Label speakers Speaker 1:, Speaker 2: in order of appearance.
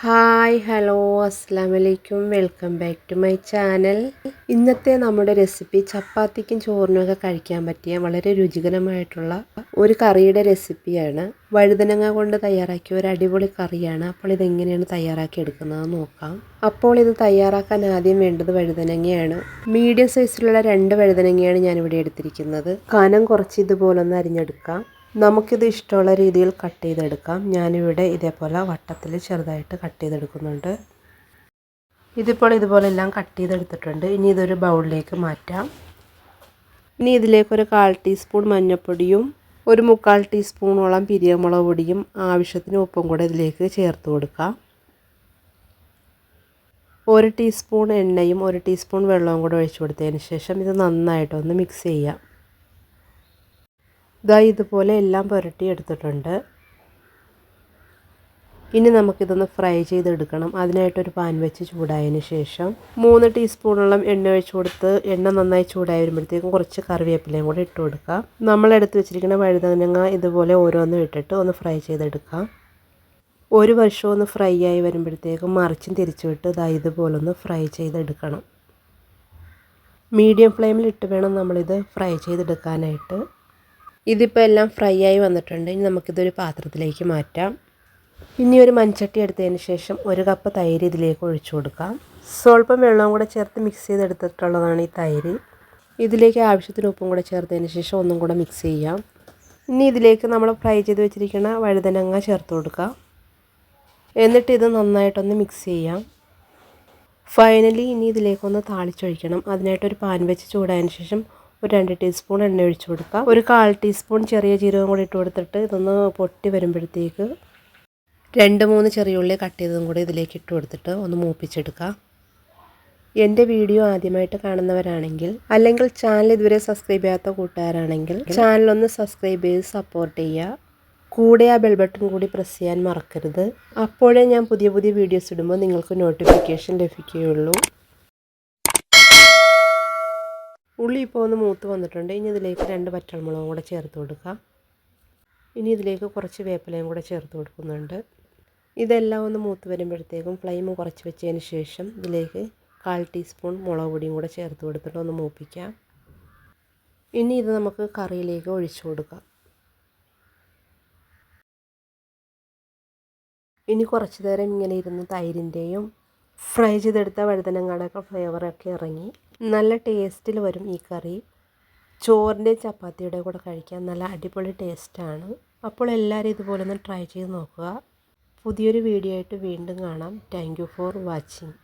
Speaker 1: Hi hello അസ്സാം വലൈക്കും welcome back to my channel. ഇന്നത്തെ നമ്മുടെ റെസിപ്പി ചപ്പാത്തിക്കും ചോറിനൊക്കെ കഴിക്കാൻ പറ്റിയ വളരെ രുചികരമായിട്ടുള്ള ഒരു കറിയുടെ റെസിപ്പിയാണ്. വഴുതനങ്ങ കൊണ്ട് തയ്യാറാക്കിയ ഒരു അടിപൊളി കറിയാണ്. അപ്പോൾ ഇതെങ്ങനെയാണ് തയ്യാറാക്കി എടുക്കുന്നത് നോക്കാം. അപ്പോൾ ഇത് തയ്യാറാക്കാൻ ആദ്യം വേണ്ടത് വഴുതനങ്ങയാണ്. മീഡിയം സൈസിലുള്ള രണ്ട് വഴുതനങ്ങയാണ് ഞാനിവിടെ എടുത്തിരിക്കുന്നത്. കനം കുറച്ച് ഇതുപോലൊന്ന് അരിഞ്ഞെടുക്കാം. നമുക്കിത് ഇഷ്ടമുള്ള രീതിയിൽ കട്ട് ചെയ്തെടുക്കാം. ഞാനിവിടെ ഇതേപോലെ വട്ടത്തിൽ ചെറുതായിട്ട് കട്ട് ചെയ്തെടുക്കുന്നുണ്ട്. ഇതിപ്പോൾ ഇതുപോലെ എല്ലാം കട്ട് ചെയ്തെടുത്തിട്ടുണ്ട്. ഇനി ഇതൊരു ബൗളിലേക്ക് മാറ്റാം. ഇനി ഇതിലേക്ക് ഒരു കാൽ ടീസ്പൂൺ മഞ്ഞൾപ്പൊടിയും ഒരു മുക്കാൽ ടീസ്പൂണോളം പിരിയമുളക് പൊടിയും ആവശ്യത്തിന് ഉപ്പും കൂടെ ഇതിലേക്ക് ചേർത്ത് കൊടുക്കാം. ഒരു ടീസ്പൂൺ എണ്ണയും ഒരു ടീസ്പൂൺ വെള്ളവും കൂടെ ഒഴിച്ചു കൊടുത്തതിന് ശേഷം ഇത് നന്നായിട്ടൊന്ന് മിക്സ് ചെയ്യാം. ഇതാ ഇതുപോലെ എല്ലാം പുരട്ടി എടുത്തിട്ടുണ്ട് ഇനി നമുക്കിതൊന്ന് ഫ്രൈ ചെയ്തെടുക്കണം. അതിനായിട്ടൊരു പാൻ വെച്ച് ചൂടായതിന് ശേഷം മൂന്ന് ടീസ്പൂണോളം എണ്ണ ഒഴിച്ച് കൊടുത്ത് എണ്ണ നന്നായി ചൂടായി വരുമ്പോഴത്തേക്കും കുറച്ച് കറിവേപ്പിലയും കൂടെ ഇട്ട് കൊടുക്കാം. നമ്മൾ എടുത്ത് വെച്ചിരിക്കുന്ന വഴുതനങ്ങ ഇതുപോലെ ഓരോന്നും ഇട്ടിട്ട് ഒന്ന് ഫ്രൈ ചെയ്തെടുക്കാം. ഒരു വർഷം ഒന്ന് ഫ്രൈ ആയി വരുമ്പോഴത്തേക്കും മറിച്ചും തിരിച്ചു വിട്ട് ഇതാ ഇതുപോലെ ഒന്ന് ഫ്രൈ ചെയ്തെടുക്കണം. മീഡിയം ഫ്ലെയിമിൽ ഇട്ട് വേണം നമ്മളിത് ഫ്രൈ ചെയ്തെടുക്കാനായിട്ട്. ഇതിപ്പോൾ എല്ലാം ഫ്രൈ ആയി വന്നിട്ടുണ്ട്. ഇനി നമുക്കിതൊരു പാത്രത്തിലേക്ക് മാറ്റാം. ഇനി ഒരു മൺചട്ടി എടുത്തതിന് ശേഷം ഒരു കപ്പ് തൈര് ഇതിലേക്ക് ഒഴിച്ചു കൊടുക്കാം. സ്വല്പം വെള്ളവും കൂടെ ചേർത്ത് മിക്സ് ചെയ്തെടുത്തിട്ടുള്ളതാണ് ഈ തൈര്. ഇതിലേക്ക് ആവശ്യത്തിന് ഉപ്പും കൂടെ ചേർത്തതിന് ശേഷം ഒന്നും കൂടെ മിക്സ് ചെയ്യാം. ഇനി ഇതിലേക്ക് നമ്മൾ ഫ്രൈ ചെയ്ത് വെച്ചിരിക്കുന്ന വഴുതനങ്ങ ചേർത്ത് കൊടുക്കാം. എന്നിട്ട് ഇത് നന്നായിട്ടൊന്ന് മിക്സ് ചെയ്യാം. ഫൈനലി ഇനി ഇതിലേക്കൊന്ന് താളിച്ചൊഴിക്കണം. അതിനായിട്ടൊരു പാൻ വെച്ച് ചൂടായതിന് ശേഷം ഒരു രണ്ട് ടീസ്പൂൺ എണ്ണ ഒഴിച്ച് കൊടുക്കാം. ഒരു കാൽ ടീസ്പൂൺ ചെറിയ ജീരകം കൂടി ഇട്ട് കൊടുത്തിട്ട് ഇതൊന്ന് പൊട്ടി വരുമ്പോഴത്തേക്ക് രണ്ട് മൂന്ന് ചെറിയ ഉള്ളി കട്ട് ചെയ്തതും കൂടി ഇതിലേക്ക് ഇട്ട് കൊടുത്തിട്ട് ഒന്ന് മൂപ്പിച്ചെടുക്കാം. എന്റെ വീഡിയോ ആദ്യമായിട്ട് കാണുന്നവരാണെങ്കിൽ അല്ലെങ്കിൽ ചാനൽ ഇതുവരെ സബ്സ്ക്രൈബ് ചെയ്യാത്ത കൂട്ടുകാരാണെങ്കിൽ ചാനലൊന്ന് സബ്സ്ക്രൈബ് ചെയ്ത് സപ്പോർട്ട് ചെയ്യുക. കൂടെ ആ ബെൽ ബട്ടൺ കൂടി പ്രസ് ചെയ്യാൻ മറക്കരുത്. അപ്പോഴേ ഞാൻ പുതിയ പുതിയ വീഡിയോസ് ഇടുമ്പോൾ നിങ്ങൾക്ക് നോട്ടിഫിക്കേഷൻ ലഭിക്കുകയുള്ളൂ. ഉള്ളി ഇപ്പോൾ ഒന്ന് മൂത്ത് വന്നിട്ടുണ്ട്. ഇനി ഇതിലേക്ക് രണ്ട് പച്ചമുളകും കൂടെ ചേർത്ത് കൊടുക്കാം. ഇനി ഇതിലേക്ക് കുറച്ച് വേപ്പിലയും കൂടെ ചേർത്ത് കൊടുക്കുന്നുണ്ട്. ഇതെല്ലാം ഒന്ന് മൂത്ത് വരുമ്പോഴത്തേക്കും ഫ്ലെയിം കുറച്ച് വെച്ചതിന് ശേഷം ഇതിലേക്ക് കാൽ ടീസ്പൂൺ മുളക് പൊടിയും കൂടെ ചേർത്ത് കൊടുത്തിട്ട് ഒന്ന് മൂപ്പിക്കാം. ഇനി ഇത് നമുക്ക് കറിയിലേക്ക് ഒഴിച്ചു കൊടുക്കാം. ഇനി കുറച്ച് നേരം ഇങ്ങനെ ഇരുന്ന് തൈരിന്റെയും ഫ്രൈ ചെയ്തെടുത്ത വഴുതനങ്ങയുടെയൊക്കെ ഫ്ലേവറൊക്കെ ഇറങ്ങി നല്ല ടേസ്റ്റിൽ വരും ഈ കറി. ചോറിന്റെ ചപ്പാത്തിയുടെ കൂടെ കഴിക്കാൻ നല്ല അടിപൊളി ടേസ്റ്റാണ്. അപ്പോൾ എല്ലാവരും ഇതുപോലെ ഒന്ന് ട്രൈ ചെയ്ത് നോക്കുക. പുതിയൊരു വീഡിയോ ആയിട്ട് വീണ്ടും കാണാം. Thank for watching